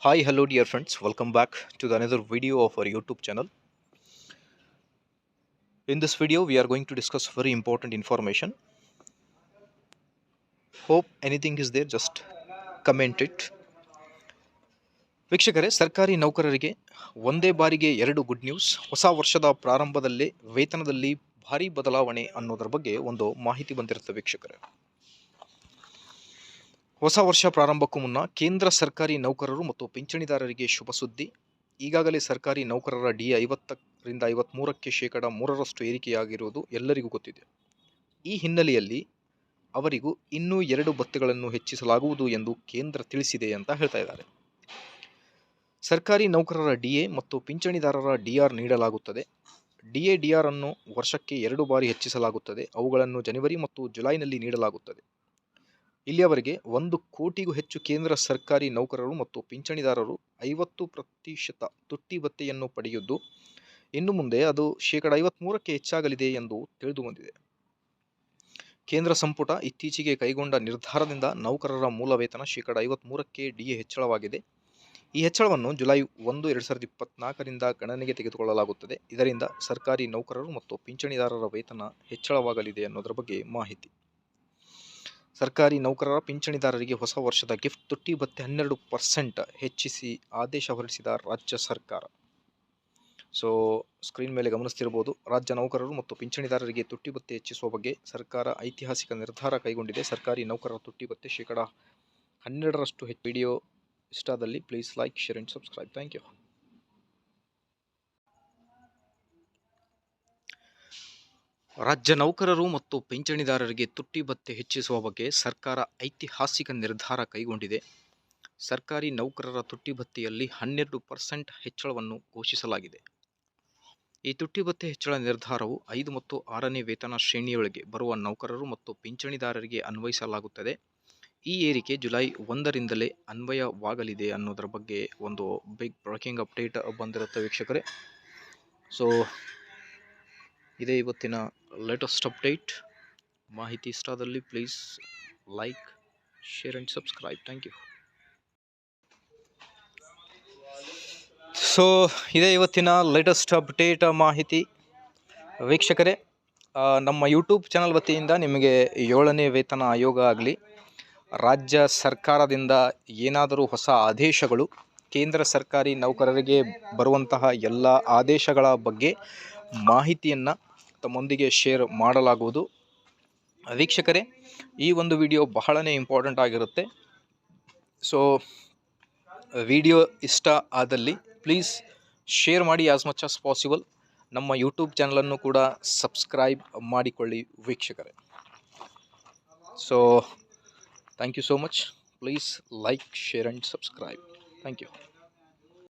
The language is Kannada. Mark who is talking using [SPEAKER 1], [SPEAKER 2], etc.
[SPEAKER 1] Hi, hello, dear friends. Welcome back to the another video of our YouTube channel. In this video, we are going to discuss very important information. Hope anything is there, just comment it. ವೀಕ್ಷಕರೇ ಸರ್ಕಾರಿ ನೌಕರರಿಗೆ ಒಂದೇ ಬಾರಿಗೆ ಎರಡು ಗುಡ್ ನ್ಯೂಸ್ ಹೊಸ ವರ್ಷದ ಪ್ರಾರಂಭದಲ್ಲೇ ವೇತನದಲ್ಲಿ ಭಾರಿ ಬದಲಾವಣೆ ಅನ್ನೋದರ ಬಗ್ಗೆ ಒಂದು ಮಾಹಿತಿ ಬಂದಿರುತ್ತೆ ವೀಕ್ಷಕರೇ ಹೊಸ ವರ್ಷ ಪ್ರಾರಂಭಕ್ಕೂ ಮುನ್ನ ಕೇಂದ್ರ ಸರ್ಕಾರಿ ನೌಕರರು ಮತ್ತು ಪಿಂಚಣಿದಾರರಿಗೆ ಶುಭ ಸುದ್ದಿ. ಈಗಾಗಲೇ ಸರ್ಕಾರಿ ನೌಕರರ ಡಿ ಐವತ್ತರಿಂದ ಐವತ್ತ್ಮೂರಕ್ಕೆ ಶೇಕಡ ಮೂರರಷ್ಟು ಏರಿಕೆಯಾಗಿರುವುದು ಎಲ್ಲರಿಗೂ ಗೊತ್ತಿದೆ. ಈ ಹಿನ್ನೆಲೆಯಲ್ಲಿ ಅವರಿಗೂ ಇನ್ನೂ ಎರಡು ಭತ್ತೆಗಳನ್ನು ಹೆಚ್ಚಿಸಲಾಗುವುದು ಎಂದು ಕೇಂದ್ರ ತಿಳಿಸಿದೆ ಅಂತ ಹೇಳ್ತಾ ಇದ್ದಾರೆ. ಸರ್ಕಾರಿ ನೌಕರರ ಡಿಎ ಮತ್ತು ಪಿಂಚಣಿದಾರರ ಡಿಆರ್ ನೀಡಲಾಗುತ್ತದೆ. ಡಿಎ ಡಿಆರ್ ಅನ್ನು ವರ್ಷಕ್ಕೆ ಎರಡು ಬಾರಿ ಹೆಚ್ಚಿಸಲಾಗುತ್ತದೆ. ಅವುಗಳನ್ನು ಜನವರಿ ಮತ್ತು ಜುಲೈನಲ್ಲಿ ನೀಡಲಾಗುತ್ತದೆ. ಇಲ್ಲಿಯವರೆಗೆ ಒಂದು ಕೋಟಿಗೂ ಹೆಚ್ಚು ಕೇಂದ್ರ ಸರ್ಕಾರಿ ನೌಕರರು ಮತ್ತು ಪಿಂಚಣಿದಾರರು ಐವತ್ತು ಪ್ರತಿಶತ ತುಟ್ಟಿ ಭತ್ಯೆಯನ್ನು ಪಡೆಯುವುದು ಇನ್ನು ಮುಂದೆ ಅದು ಶೇಕಡ ಐವತ್ತ್ಮೂರಕ್ಕೆ ಹೆಚ್ಚಾಗಲಿದೆ ಎಂದು ತಿಳಿದು ಬಂದಿದೆ ಕೇಂದ್ರ ಸಂಪುಟ ಇತ್ತೀಚೆಗೆ ಕೈಗೊಂಡ ನಿರ್ಧಾರದಿಂದ ನೌಕರರ ಮೂಲ ವೇತನ ಶೇಕಡ ಐವತ್ತ್ಮೂರಕ್ಕೆ ಡಿಎ ಹೆಚ್ಚಳವಾಗಿದೆ. ಈ ಹೆಚ್ಚಳವನ್ನು ಜುಲೈ ಒಂದು, ಎರಡು ಸಾವಿರದ ಇಪ್ಪತ್ನಾಲ್ಕರಿಂದ ಗಣನೆಗೆ ತೆಗೆದುಕೊಳ್ಳಲಾಗುತ್ತದೆ. ಇದರಿಂದ ಸರ್ಕಾರಿ ನೌಕರರು ಮತ್ತು ಪಿಂಚಣಿದಾರರ ವೇತನ ಹೆಚ್ಚಳವಾಗಲಿದೆ ಅನ್ನೋದರ ಬಗ್ಗೆ ಮಾಹಿತಿ. ಸರ್ಕಾರಿ ನೌಕರರ ಪಿಂಚಣಿದಾರರಿಗೆ ಹೊಸ ವರ್ಷದ ಗಿಫ್ಟ್ ತುಟ್ಟಿ ಭತ್ತೆ ಹನ್ನೆರಡು ಪರ್ಸೆಂಟ್ ಹೆಚ್ಚಿಸಿ ಆದೇಶ ಹೊರಡಿಸಿದ ರಾಜ್ಯ ಸರ್ಕಾರ. ಸೊ ಸ್ಕ್ರೀನ್ ಮೇಲೆ ಗಮನಿಸ್ತಿರ್ಬೋದು. ರಾಜ್ಯ ನೌಕರರು ಮತ್ತು ಪಿಂಚಣಿದಾರರಿಗೆ ತುಟ್ಟಿ ಭತ್ತೆ ಹೆಚ್ಚಿಸುವ ಬಗ್ಗೆ ಸರ್ಕಾರ ಐತಿಹಾಸಿಕ ನಿರ್ಧಾರ ಕೈಗೊಂಡಿದೆ. ಸರ್ಕಾರಿ ನೌಕರರ ತುಟ್ಟಿ ಭತ್ತೆ ಶೇಕಡಾ ಹನ್ನೆರಡರಷ್ಟು ಹೆಚ್ಚು video ಇಷ್ಟಾದಲ್ಲಿ please like share and subscribe thank you ರಾಜ್ಯ ನೌಕರರು ಮತ್ತು ಪಿಂಚಣಿದಾರರಿಗೆ ತುಟ್ಟಿ ಭತ್ತೆ ಹೆಚ್ಚಿಸುವ ಬಗ್ಗೆ ಸರ್ಕಾರ ಐತಿಹಾಸಿಕ ನಿರ್ಧಾರ ಕೈಗೊಂಡಿದೆ. ಸರ್ಕಾರಿ ನೌಕರರ ತುಟ್ಟಿ ಭತ್ಯೆಯಲ್ಲಿ ಹನ್ನೆರಡು ಪರ್ಸೆಂಟ್ ಹೆಚ್ಚಳವನ್ನು ಘೋಷಿಸಲಾಗಿದೆ. ಈ ತುಟ್ಟಿ ಭತ್ತೆ ಹೆಚ್ಚಳ ನಿರ್ಧಾರವು ಐದು ಮತ್ತು ಆರನೇ ವೇತನ ಶ್ರೇಣಿಯೊಳಗೆ ಬರುವ ನೌಕರರು ಮತ್ತು ಪಿಂಚಣಿದಾರರಿಗೆ ಅನ್ವಯಿಸಲಾಗುತ್ತದೆ. ಈ ಏರಿಕೆ ಜುಲೈ ಒಂದರಿಂದಲೇ ಅನ್ವಯವಾಗಲಿದೆ ಅನ್ನೋದರ ಬಗ್ಗೆ ಒಂದು ಬಿಗ್ ಬ್ರೇಕಿಂಗ್ ಅಪ್ಡೇಟ್ ಬಂದಿರುತ್ತೆ ವೀಕ್ಷಕರೇ. ಸೊ ಇದೇ ಇವತ್ತಿನ ಲೇಟೆಸ್ಟ್ ಅಪ್ಡೇಟ್ ಮಾಹಿತಿ ಇಷ್ಟಾದಲ್ಲಿ please like share and subscribe thank you so ಇದೇ ಇವತ್ತಿನ ಲೇಟೆಸ್ಟ್ ಅಪ್ಡೇಟ್ ಮಾಹಿತಿ. ವೀಕ್ಷಕರೇ ನಮ್ಮ ಯೂಟ್ಯೂಬ್ ಚಾನಲ್ ವತಿಯಿಂದ ನಿಮಗೆ ಏಳನೇ ವೇತನ ಆಯೋಗ ಆಗಲಿ, ರಾಜ್ಯ ಸರ್ಕಾರದಿಂದ ಏನಾದರೂ ಹೊಸ ಆದೇಶಗಳು, ಕೇಂದ್ರ ಸರ್ಕಾರಿ ನೌಕರರಿಗೆ ಬರುವಂತಹ ಎಲ್ಲ ಆದೇಶಗಳ ಬಗ್ಗೆ ಮಾಹಿತಿಯನ್ನು ತಮ್ಮೊಂದಿಗೆ ಶೇರ್ ಮಾಡಲಾಗುವುದು. ವೀಕ್ಷಕರೇ, ಈ ಒಂದು ವಿಡಿಯೋ ಬಹಳನೇ ಇಂಪಾರ್ಟೆಂಟ್ ಆಗಿರುತ್ತೆ. ಸೊ ವಿಡಿಯೋ ಇಷ್ಟ ಆದಲ್ಲಿ ಪ್ಲೀಸ್ ಶೇರ್ ಮಾಡಿ ಆಸ್ ಮಚ್ ಆಸ್ ಪಾಸಿಬಲ್ ನಮ್ಮ ಯೂಟ್ಯೂಬ್ ಚಾನಲನ್ನು ಕೂಡ ಸಬ್ಸ್ಕ್ರೈಬ್ ಮಾಡಿಕೊಳ್ಳಿ ವೀಕ್ಷಕರೇ. So thank you so much please like share and subscribe thank you